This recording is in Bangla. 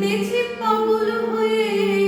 কেঁদেছি পাগল হয়ে